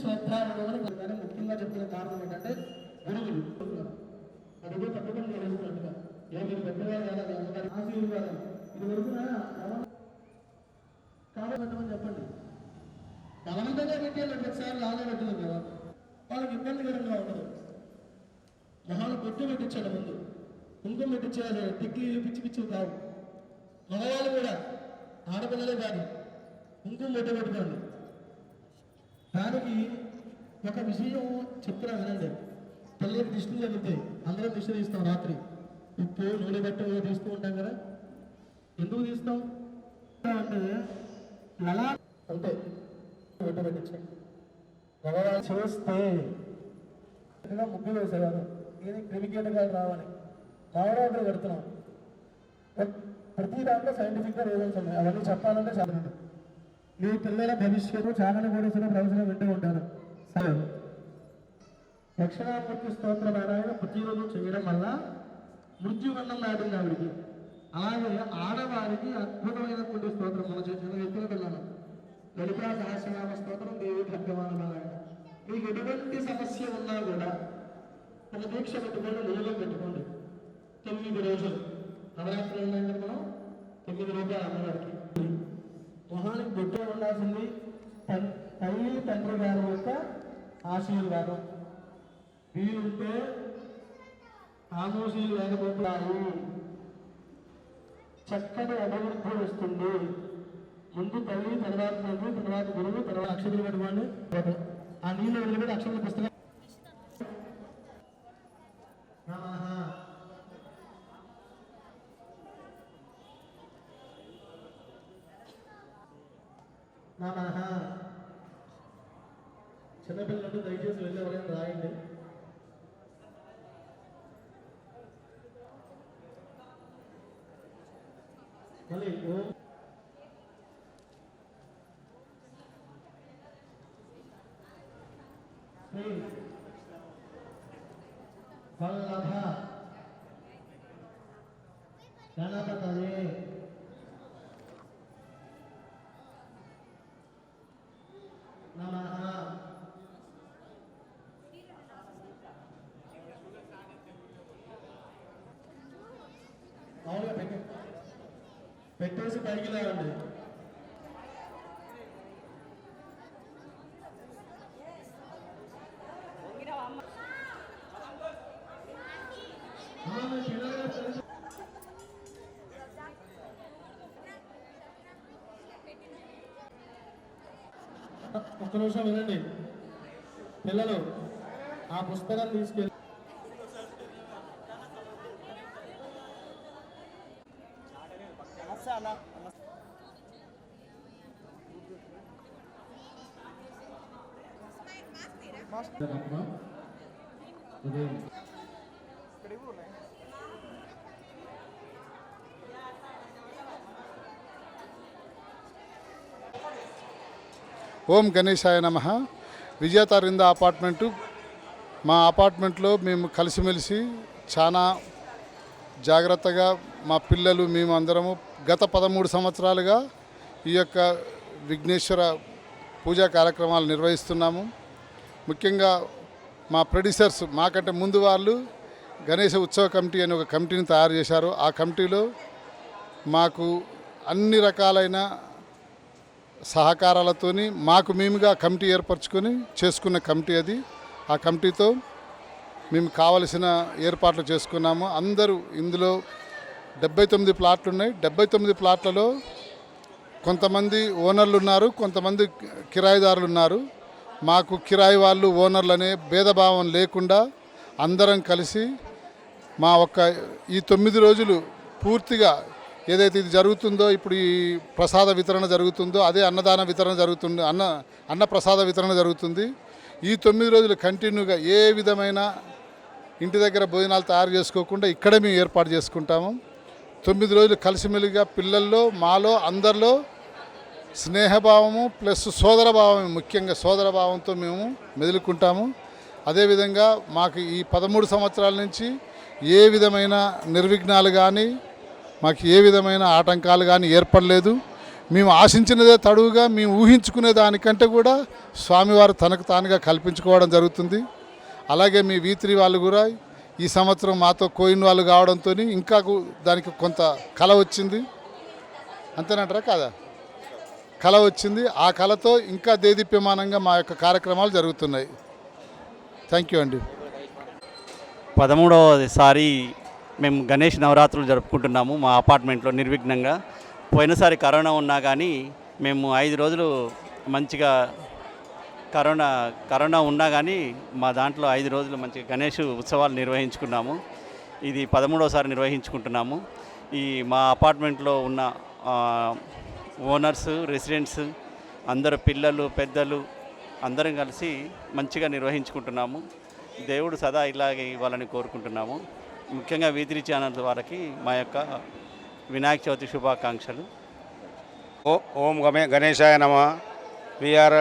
శ్రద్ధాలను కానీ ముఖ్యంగా చెప్పిన కారణం ఏంటంటే గురువులు. అదిగో తప్పకుండా చేస్తున్నట్టుగా ఏ మీరు పెద్దవారు కాదు అది ఆశీర్వాదం. ఇది వరకు కావాలని చెప్పండి. బలవంతంగా పెట్టాలి ప్రతిసారి లాగే పెట్టలేదు కదా. వాళ్ళకి ఇబ్బందికరంగా ఉండదు. మొహాలు బొట్టు పెట్టించాడు ముందు. కుంకుమ పెట్టించాలి టిక్లీలు పిచ్చి పిచ్చి కావు. మగవాళ్ళు కూడా ఆడపిల్లలే కాదు. కుంకుమ బొట్టు పెట్టుకోండి దానికి ఒక విషయం చెప్తున్నా వినండి. పిల్లలకి దిష్టి తగ్గుతాయి అందరం దిష్టి తీస్తాం రాత్రి. ఉప్పు నూనె బట్ట తీస్తూ ఉంటాం కదా. ఎందుకు తీస్తాం? అంటే ఎలా? అంతే. బొట్టు పెట్టించండి మగవాళ్ళు చేస్తే ఇలా ముగ్గు వేసేవారు. ఇది రావని. నవరాత్రులు పెడుతున్నాం. ప్ర- ప్రతి దాంట్లో సైంటిఫిక్గా రీజన్స్ ఉన్నాయి. అవన్నీ చెప్పాలంటే చదవండి మీ పిల్లల భవిష్యత్తు చాగని కోడేశ్వర ప్రవచనం వింటూ ఉంటారు సరే. దక్షిణామూర్తి స్తోత్ర పారాయణ ప్రతిరోజు చేయడం వల్ల మృత్యువర్ణం దాటింది ఆవిడికి. అలాగే ఆడవారికి అద్భుతమైనటువంటి స్తోత్రం మన చేసిన వ్యక్తుల పిల్లలు. లలితా సహస్రనామ స్తోత్రం దేవి భగవాన్ నారాయణ. మీకు ఎటువంటి సమస్య ఉన్నా కూడా ఒక దీక్ష పెట్టుకోండి నియమం పెట్టుకోండి. తొమ్మిది రోజులు. నవరాత్రులు ఉన్నాయంటే మనం తొమ్మిది రోజులు అమ్మగారికి మొహానికి బొట్టు ఉండాల్సింది తల్లి తండ్రి గారి యొక్క ఆశీర్వాదం. వీలుంటే ఆమోషీలు లేకపోతున్నారు చక్కటి అభివృద్ధి వస్తుంది. ముందు తల్లి తర్వాత తండ్రి తర్వాత గురువు తర్వాత అక్షరులు పెట్టుకోండి. ఆ నీళ్ళు వదిలిపెట్టి అక్షరుల పుస్తకం Olehku. పెట్టేసి పైకి లేవండి. ఒక్క నిమిషం వినండి. పిల్లలు ఆ పుస్తకం తీసుకెళ్ళి ఓం గణేశాయ నమ. విజేతారింద అపార్ట్మెంటు. మా అపార్ట్మెంట్లో మేము కలిసిమెలిసి చాలా జాగ్రత్తగా మా పిల్లలు మేము అందరము గత పదమూడు సంవత్సరాలుగా ఈ యొక్క విఘ్నేశ్వర పూజా కార్యక్రమాలు నిర్వహిస్తున్నాము. ముఖ్యంగా మా ప్రొడ్యూసర్స్ మాకంటే ముందు వాళ్ళు గణేష ఉత్సవ కమిటీ అనే ఒక కమిటీని తయారు చేశారు. ఆ కమిటీలో మాకు అన్ని రకాలైన సహకారాలతోని మాకు మేముగా కమిటీ ఏర్పరచుకొని చేసుకున్న కమిటీ అది. ఆ కమిటీతో మేము కావలసిన ఏర్పాట్లు చేసుకున్నాము. అందరూ ఇందులో డెబ్బై తొమ్మిది ప్లాట్లు ఉన్నాయి డెబ్బై తొమ్మిది ప్లాట్లలో కొంతమంది ఓనర్లు ఉన్నారు కొంతమంది కిరాయిదారులు ఉన్నారు. మాకు కిరాయి వాళ్ళు ఓనర్లు అనే భేదభావం లేకుండా అందరం కలిసి మా ఒక్క ఈ తొమ్మిది రోజులు పూర్తిగా ఏదైతే ఇది జరుగుతుందో ఇప్పుడు ఈ ప్రసాద వితరణ జరుగుతుందో అదే అన్నదాన వితరణ జరుగుతుంది అన్న అన్న ప్రసాద వితరణ జరుగుతుంది. ఈ తొమ్మిది రోజులు కంటిన్యూగా ఏ విధమైన ఇంటి దగ్గర భోజనాలు తయారు చేసుకోకుండా ఇక్కడే మేము ఏర్పాటు చేసుకుంటాము. తొమ్మిది రోజులు కలిసిమెలిగా పిల్లల్లో మాలో అందరిలో స్నేహభావము ప్లస్ సోదరభావం ముఖ్యంగా సోదరభావంతో మేము మెదులుకుంటాము. అదేవిధంగా మాకు ఈ పదమూడు సంవత్సరాల నుంచి ఏ విధమైన నిర్విఘ్నాలు కానీ మాకు ఏ విధమైన ఆటంకాలు కానీ ఏర్పడలేదు. మేము ఆశించినదే తడువుగా మేము ఊహించుకునే దానికంటే కూడా స్వామివారు తనకు తానుగా కల్పించుకోవడం జరుగుతుంది. అలాగే మీ వీత్రి వాళ్ళు కూడా ఈ సంవత్సరం మాతో కోయిన్ వాళ్ళు కావడంతో ఇంకా దానికి కొంత కళ వచ్చింది. అంతేనంటారా కాదా? కళ వచ్చింది. ఆ కళతో ఇంకా దేదీప్యమానంగా మా యొక్క కార్యక్రమాలు జరుగుతున్నాయి. థ్యాంక్ యూ అండి పదమూడవసారి మేము గణేష్ నవరాత్రులు జరుపుకుంటున్నాము మా అపార్ట్మెంట్లో నిర్విఘ్నంగా. పోయినసారి కరోనా ఉన్నా కానీ మేము ఐదు రోజులు మంచిగా కరోనా కరోనా ఉన్నా కానీ మా దాంట్లో ఐదు రోజులు మంచిగా గణేష్ ఉత్సవాలు నిర్వహించుకున్నాము. ఇది పదమూడవసారి నిర్వహించుకుంటున్నాము. ఈ మా అపార్ట్మెంట్లో ఉన్న ఓనర్స్ రెసిడెంట్స్ అందరు పిల్లలు పెద్దలు అందరం కలిసి మంచిగా నిర్వహించుకుంటున్నాము. దేవుడు సదా ఇలాగే ఇవ్వాలని కోరుకుంటున్నాము. ముఖ్యంగా వీధిరి ఛానల్ వారికి మా యొక్క వినాయక చవితి శుభాకాంక్షలు. ఓ ఓం గమే గణేశాయ నమ. విఆర్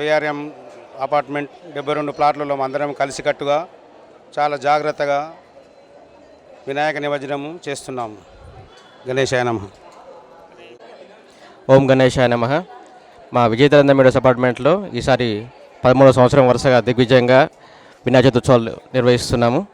విఆర్ఎం అపార్ట్మెంట్ డెబ్బై రెండు ప్లాట్లలో అందరం కలిసికట్టుగా చాలా జాగ్రత్తగా వినాయక నిమజ్జనము చేస్తున్నాము. గణేశాయ నమ. ఓం గణేశాయ నమ. మా విజయతరంద మీడియస్ అపార్ట్మెంట్లో ఈసారి పదమూడవ సంవత్సరం వరుసగా దిగ్విజయంగా వినాయక చవితి ఉత్సవాలు నిర్వహిస్తున్నాము.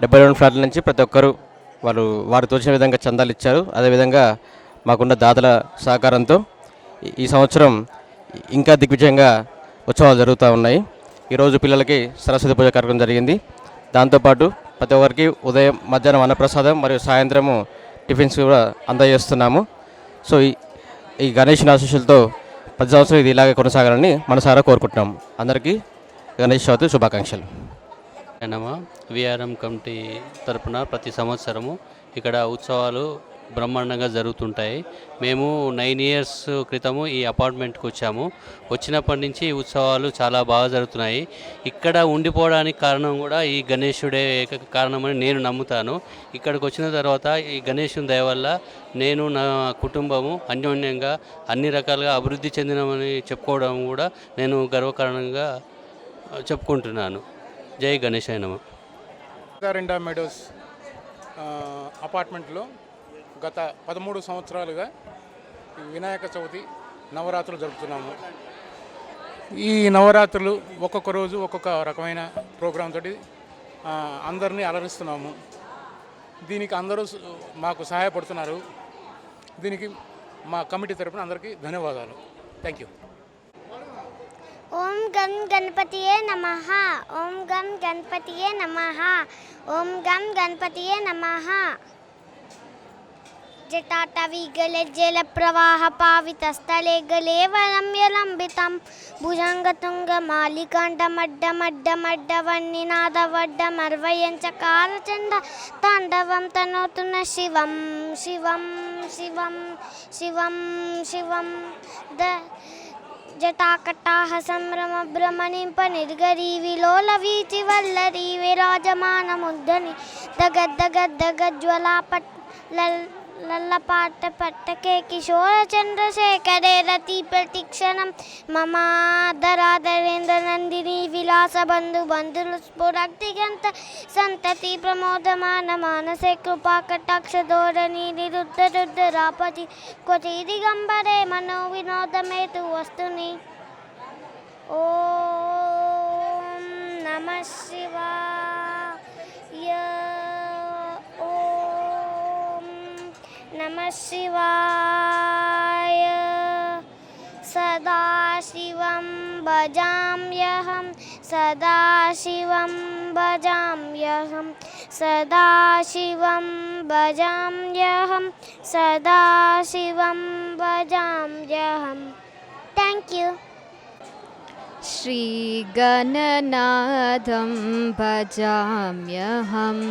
డెబ్బై రెండు ఫ్లాట్ల నుంచి ప్రతి ఒక్కరూ వారు వారు తోచిన విధంగా చందాలు ఇచ్చారు. అదేవిధంగా మాకున్న దాతల సహకారంతో ఈ- ఈ సంవత్సరం ఇంకా దిగ్విజయంగా ఉత్సవాలు జరుగుతూ ఉన్నాయి. ఈరోజు పిల్లలకి సరస్వతి పూజ కార్యక్రమం జరిగింది. దాంతోపాటు ప్రతి ఒక్కరికి ఉదయం మధ్యాహ్నం అన్నప్రసాదం మరియు సాయంత్రము టిఫిన్స్ కూడా అందజేస్తున్నాము. సో ఈ గణేష్ ఆశీస్సులతో ప్రతి సంవత్సరం ఇది ఇలాగే కొనసాగాలని మనసారా కోరుకుంటున్నాం. అందరికీ గణేష్ చవితి శుభాకాంక్షలు. విఆర్ఎం కమిటీ తరపున ప్రతి సంవత్సరము ఇక్కడ ఉత్సవాలు బ్రహ్మాండంగా జరుగుతుంటాయి. మేము నైన్ ఇయర్స్ క్రితము ఈ అపార్ట్మెంట్కి వచ్చాము. వచ్చినప్పటి నుంచి ఈ ఉత్సవాలు చాలా బాగా జరుగుతున్నాయి. ఇక్కడ ఉండిపోవడానికి కారణం కూడా ఈ గణేశుడే ఏక కారణమని నేను నమ్ముతాను. ఇక్కడికి వచ్చిన తర్వాత ఈ గణేశుని దయ వల్ల నేను నా కుటుంబము అన్యోన్యంగా అన్ని రకాలుగా అభివృద్ధి చెందినమని చెప్పుకోవడం కూడా నేను గర్వకారణంగా చెప్పుకుంటున్నాను. జై గణేశాయ నమ. రెండా మెడోస్ అపార్ట్మెంట్లో గత పదమూడు సంవత్సరాలుగా వినాయక చవితి నవరాత్రులు జరుపుతున్నాము. ఈ నవరాత్రులు ఒక్కొక్క రోజు ఒక్కొక్క రకమైన ప్రోగ్రాం తోటి అందరినీ అలరిస్తున్నాము. దీనికి అందరూ మాకు సహాయపడుతున్నారు. దీనికి మా కమిటీ తరపున అందరికీ ధన్యవాదాలు. థ్యాంక్ యూ ఓం గం గణపతియే నమ. ఓం గం గణపతియే నమ. ఓం గం గణపతియే నమ. జటాటవి గలే జల ప్రవాహ పావిత స్థలే గలే వరమ్యలంబితం భుజంగతుంగ మాలికాండమడ్డమడ్డమడ్డ వన్నినాద వడ్డ మర్వయంచకార చండ తాండవం తనోతున్న శివం శివం శివం శివం శివం ద జటాకటాహ సంభ్రమ భ్రమణింప నిర్గరీ విలోల వీచి వల్లరీ విరాజమానముద్దని దగద్దగద్దగజ్వలాపట్ లల్ లల్లపాట పట్టకే కిశోర చంద్రశేఖరే రతి ప్రతిక్షణం మమాధరాధరేంద్ర నందిని విలాస బంధు బంధులు స్ఫురక్తిగంత సంతతి ప్రమోదమాన మానసే కృపా కటాక్ష ధోరణి నిరుద్ధ రుద్రాపతి కొటి గంబరే మనో వినోదమేతు వస్తుని ఓం నమ శివా नमः शिवाय सदाशिवं भजाम्यहं सदाशिवं भजाम्यहं सदाशिवं भजाम्यहं सदाशिवं भजाम्यहं। Thank you श्रीगणनाथं भजाम्यहम्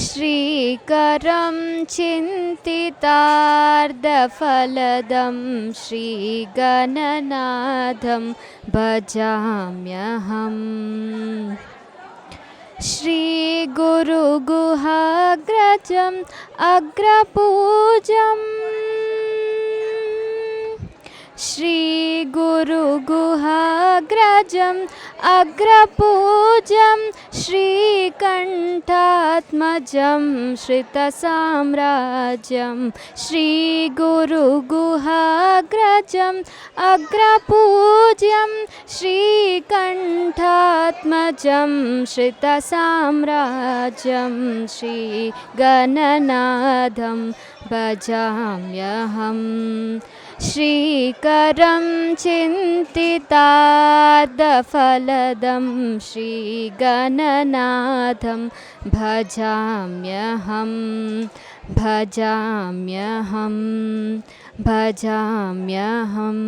श्रीकरं चिन्तितार्धफलदं श्रीगणनाथं भजाम्यहम्। श्रीगुरुगुहाग्रजम् अग्रपूजम् श्रीगुरुगुहाग्रजम् अग्रपूज्यं श्रीकण्ठात्मजं श्रितसाम्राज्यं श्रीगुरुगुहाग्रजम् अग्रपूज्यं श्रीकण्ठात्मजं श्रितसाम्राज्यं श्रीगणनाथं भजाम्यहम् श्रीकरं चिन्तितार्थफलदं श्रीगणनाथं भजाम्यहं भजाम्यहं भजाम्यहम्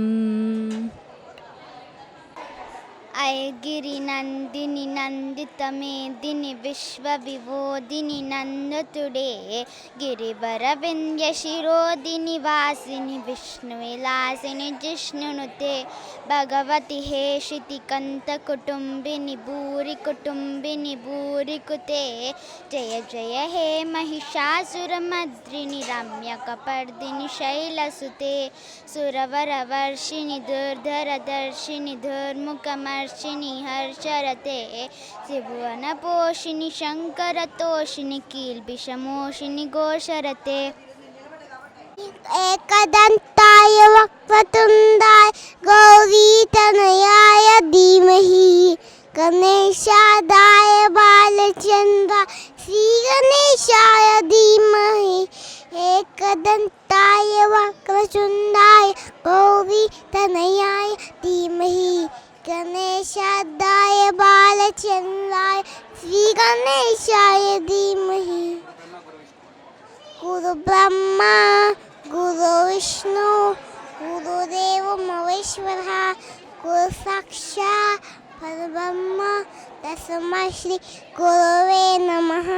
ಐಗಿರಿನಂದಿನಿ ನಂದಿತ ಮೇದಿನಿ ವಿಶ್ವ ವಿವೋದಿನಿ ನಂದತುಡೇ ಗಿರಿವರ ವಿಂಧ್ಯ ಶಿರೋದಿನಿ ವಾಸಿನಿ ವಿಷ್ಣು ವಿಲಾಸಿನಿ ಜಿಷ್ಣುನುತೆ ಭಗವತಿ ಹೇಷಿತಿ, ಕಂತ ಕುಟುಂಬಿನಿ ಭೂರಿ ಕುಟುಂಬಿನಿ ಭೂರಿ ಕುತೆ. ಜಯ ಜಯ, ಹೇ ಮಹಿಷಾಸುರಮದ್ರಿನಿ ರಮ್ಯ ಕಪರ್ದಿನಿ ಶೈಲಸುತೆ ಸುರವರ ವರ್ಷಿಣಿ, ದುರ್ಧರ ದರ್ಶಿನಿ ದುರ್ಮುಖಮರ್ हर्षिणि हर्षरते। त्रिभुवनपोषिणि शङ्करतोषिणि कील्बिषमोषिणि घोषरते एकदन्ताय वक्रतुण्डाय गौरीतनयाय धीमहि। गणेशादाय बालचन्द्राय श्रीगणेशाय धीमहि। एकदन्ताय वक्रचुण्डाय गौरीतनयाय धीमहि। गणेशाय बालचंद्राय श्री गणेशाय धीमहि गुरुब्रह्मा गुरुविष्णु गुरुदेवो महेश्वरः गुरुसाक्षा परब्रह्म तस्मै श्री गुरुवे नमः।